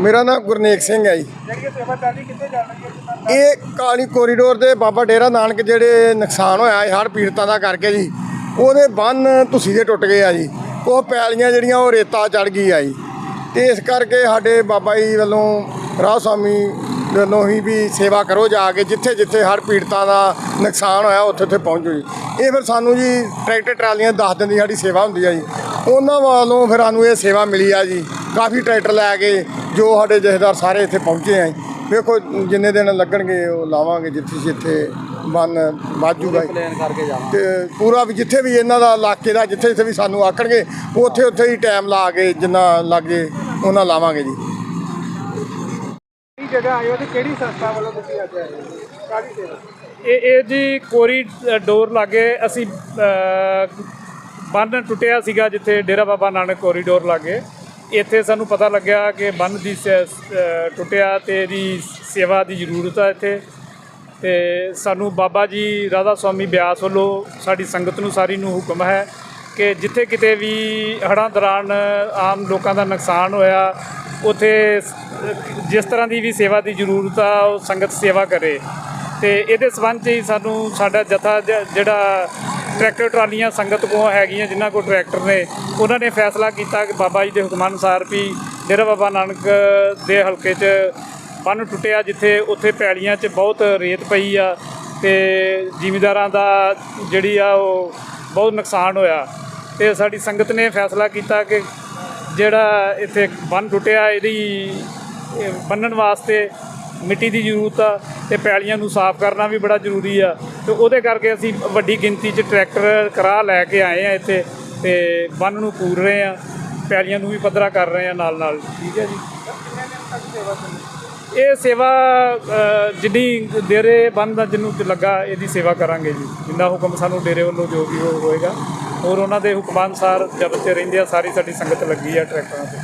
ਮੇਰਾ ਨਾਮ ਗੁਰਨੇਕ ਸਿੰਘ ਹੈ ਜੀ। ਇਹ ਕਾਲੀ ਕੋਰੀਡੋਰ ਦੇ ਬਾਬਾ ਡੇਰਾ ਨਾਨਕ ਜਿਹੜੇ ਨੁਕਸਾਨ ਹੋਇਆ ਹੈ ਹਰ ਪੀੜਤਾਂ ਦਾ ਕਰਕੇ ਜੀ ਉਹਦੇ ਬੰਨ ਤੁਸੀਂ ਦੇ ਟੁੱਟ ਗਏ ਆ ਜੀ ਉਹ ਪੈਲੀਆਂ ਜਿਹੜੀਆਂ ਉਹ ਰੇਤਾ ਚੜ ਗਈ ਆ ਜੀ। ਤੇ ਇਸ ਕਰਕੇ ਸਾਡੇ ਬਾਬਾ ਜੀ ਵੱਲੋਂ ਰਾਹ ਸਵਾਮੀ ਵੱਲੋਂ ਹੀ ਵੀ ਸੇਵਾ ਕਰੋ ਜਾ ਕੇ ਜਿੱਥੇ ਜਿੱਥੇ ਹਰ ਪੀੜਤਾਂ ਦਾ ਨੁਕਸਾਨ ਹੋਇਆ ਉੱਥੇ ਉੱਥੇ ਪਹੁੰਚੋ ਜੀ। ਇਹ ਫਿਰ ਸਾਨੂੰ ਜੀ ਟਰੈਕਟਰ ਟਰਾਲੀਆਂ 10 ਦਿਨ ਦੀ ਸਾਡੀ ਸੇਵਾ ਹੁੰਦੀ ਆ ਜੀ। ਉਹਨਾਂ ਵੱਲੋਂ ਫਿਰ ਸਾਨੂੰ ਇਹ ਸੇਵਾ ਮਿਲੀ ਆ ਜੀ। ਕਾਫੀ ਟਰੈਕਟਰ ਲੈ ਕੇ ਜੋ ਸਾਡੇ ਜਥੇਦਾਰ ਸਾਰੇ ਇੱਥੇ ਪਹੁੰਚੇ ਆ ਜੀ। ਵੇਖੋ ਜਿੰਨੇ ਦਿਨ ਲੱਗਣਗੇ ਉਹ ਲਾਵਾਂਗੇ ਜਿੱਥੇ ਜਿੱਥੇ ਮਨ ਵਾਜੂਗਾ ਪਲਾਨ ਕਰਕੇ ਜਾਵਾਂ ਤੇ ਪੂਰਾ ਵੀ ਜਿੱਥੇ ਵੀ ਇਹਨਾਂ ਦਾ ਇਲਾਕੇ ਦਾ ਜਿੱਥੇ ਜਿੱਥੇ ਵੀ ਸਾਨੂੰ ਆਖਣਗੇ ਉੱਥੇ ਉੱਥੇ ਹੀ ਟਾਈਮ ਲਾ ਕੇ ਜਿੰਨਾ ਲੱਗੇ ਉਹਨਾਂ ਲਾਵਾਂਗੇ ਜੀ। ਕਿਹੜੀ ਜਗ੍ਹਾ ਤੇ ਕਿਹੜੀ ਸੰਸਥਾ ਵੱਲੋਂ ਤੁਸੀਂ ਅੱਜ ਆਏ ਹੋ? ਕਾਹਦੀ ਸੇਵਾ? ਇਹ ਇਹ ਜੀ ਕੋਰੀ ਡੋਰ ਲਾਗੇ ਅਸੀਂ ਬੰਨ ਟੁੱਟਿਆ ਸੀਗਾ ਜਿੱਥੇ ਡੇਰਾ ਬਾਬਾ ਨਾਨਕ ਕੋਰੀਡੋਰ ਲਾਗੇ। ਇੱਥੇ ਸਾਨੂੰ ਪਤਾ ਲੱਗਿਆ ਕਿ ਬੰਨ ਦੀ ਸ- ਟੁੱਟਿਆ ਤੇ ਇਹਦੀ ਸੇਵਾ ਦੀ ਜ਼ਰੂਰਤ ਆ ਇੱਥੇ। ਤੇ ਸਾਨੂੰ ਬਾਬਾ ਜੀ ਰਾਧਾ ਸਵਾਮੀ ਬਿਆਸ ਵੱਲੋਂ ਸਾਡੀ ਸੰਗਤ ਨੂੰ ਸਾਰੀ ਨੂੰ ਹੁਕਮ ਹੈ ਕਿ ਜਿੱਥੇ ਕਿਤੇ ਵੀ ਹੜ੍ਹਾਂ ਦੌਰਾਨ ਆਮ ਲੋਕਾਂ ਦਾ ਨੁਕਸਾਨ ਹੋਇਆ, ਉਥੇ ਜਿਸ ਤਰ੍ਹਾਂ ਦੀ ਵੀ ਸੇਵਾ ਦੀ ਜ਼ਰੂਰਤ ਆ, ਉਹ ਸੰਗਤ ਸੇਵਾ ਕਰੇ। ਤੇ ਇਹਦੇ ਸਬੰਧ 'ਚ ਹੀ ਸਾਨੂੰ ਸਾਡਾ ਜਥਾ ਜ- ਜਿਹੜਾ ਟਰੈਕਟਰ ਟਰਾਲੀਆਂ ਸੰਗਤ ਕੋਲ ਹੈਗੀਆਂ ਜਿਨ੍ਹਾਂ ਕੋਲ ਟਰੈਕਟਰ ਨੇ। ਉਹਨਾਂ ਨੇ ਫੈਸਲਾ ਕੀਤਾ ਕਿ ਬਾਬਾ ਜੀ ਦੇ ਹੁਕਮਾਂ ਅਨੁਸਾਰ ਵੀ ਡੇਰਾ ਬਾਬਾ ਨਾਨਕ ਦੇ ਹਲਕੇ 'ਚ ਬੰਨ ਟੁੱਟਿਆ, ਜਿੱਥੇ ਉੱਥੇ ਪੈਲੀਆਂ 'ਚ ਬਹੁਤ ਰੇਤ ਪਈ ਆ ਤੇ ਜ਼ਿਮੀਦਾਰਾਂ ਦਾ ਜਿਹੜੀ ਆ ਉਹ ਬਹੁਤ ਨੁਕਸਾਨ ਹੋਇਆ। ਤੇ ਸਾਡੀ ਸੰਗਤ ਨੇ ਫੈਸਲਾ ਕੀਤਾ ਕਿ ਜਿਹੜਾ ਇੱਥੇ ਬੰਨ ਟੁੱਟਿਆ, ਇਹਦੀ ਇਹ ਬੰਨਣ ਵਾਸਤੇ ਮਿੱਟੀ ਦੀ ਜ਼ਰੂਰਤ ਆ ਤੇ ਪੈਲੀਆਂ ਨੂੰ ਸਾਫ਼ ਕਰਨਾ ਵੀ ਬੜਾ ਜ਼ਰੂਰੀ ਆ। ਤੇ ਉਹਦੇ ਕਰਕੇ ਅਸੀਂ ਵੱਡੀ ਗਿਣਤੀ 'ਚ ਟਰੈਕਟਰ ਕਰਾ ਲੈ ਕੇ ਆਏ ਆ ਇੱਥੇ ਤੇ ਬੰਨ ਨੂੰ ਪੂਰ ਰਹੇ ਆ ਪੈਲੀਆਂ ਨੂੰ ਵੀ ਪੱਧਰਾ ਕਰ ਰਹੇ ਆ ਨਾਲ ਨਾਲ। ਠੀਕ ਹੈ ਜੀ। ਇਹ ਸੇਵਾ ਜਿੰਨੀ ਡੇਰੇ ਬੰਨ ਦਾ ਜਿਹਨੂੰ ਲੱਗਾ ਇਹਦੀ ਸੇਵਾ ਕਰਾਂਗੇ ਜੀ। ਜਿੰਨਾ ਹੁਕਮ ਸਾਨੂੰ ਡੇਰੇ ਵੱਲੋਂ ਜੋ ਵੀ ਹੋਏਗਾ ਔਰ ਉਹਨਾਂ ਦੇ ਹੁਕਮਾਂ ਅਨੁਸਾਰ ਜਦ ਤੇ ਰਹਿੰਦੇ ਆ ਸਾਰੀ ਸਾਡੀ ਸੰਗਤ ਲੱਗੀ ਆ ਟਰੈਕਟਰਾਂ ਤੇ।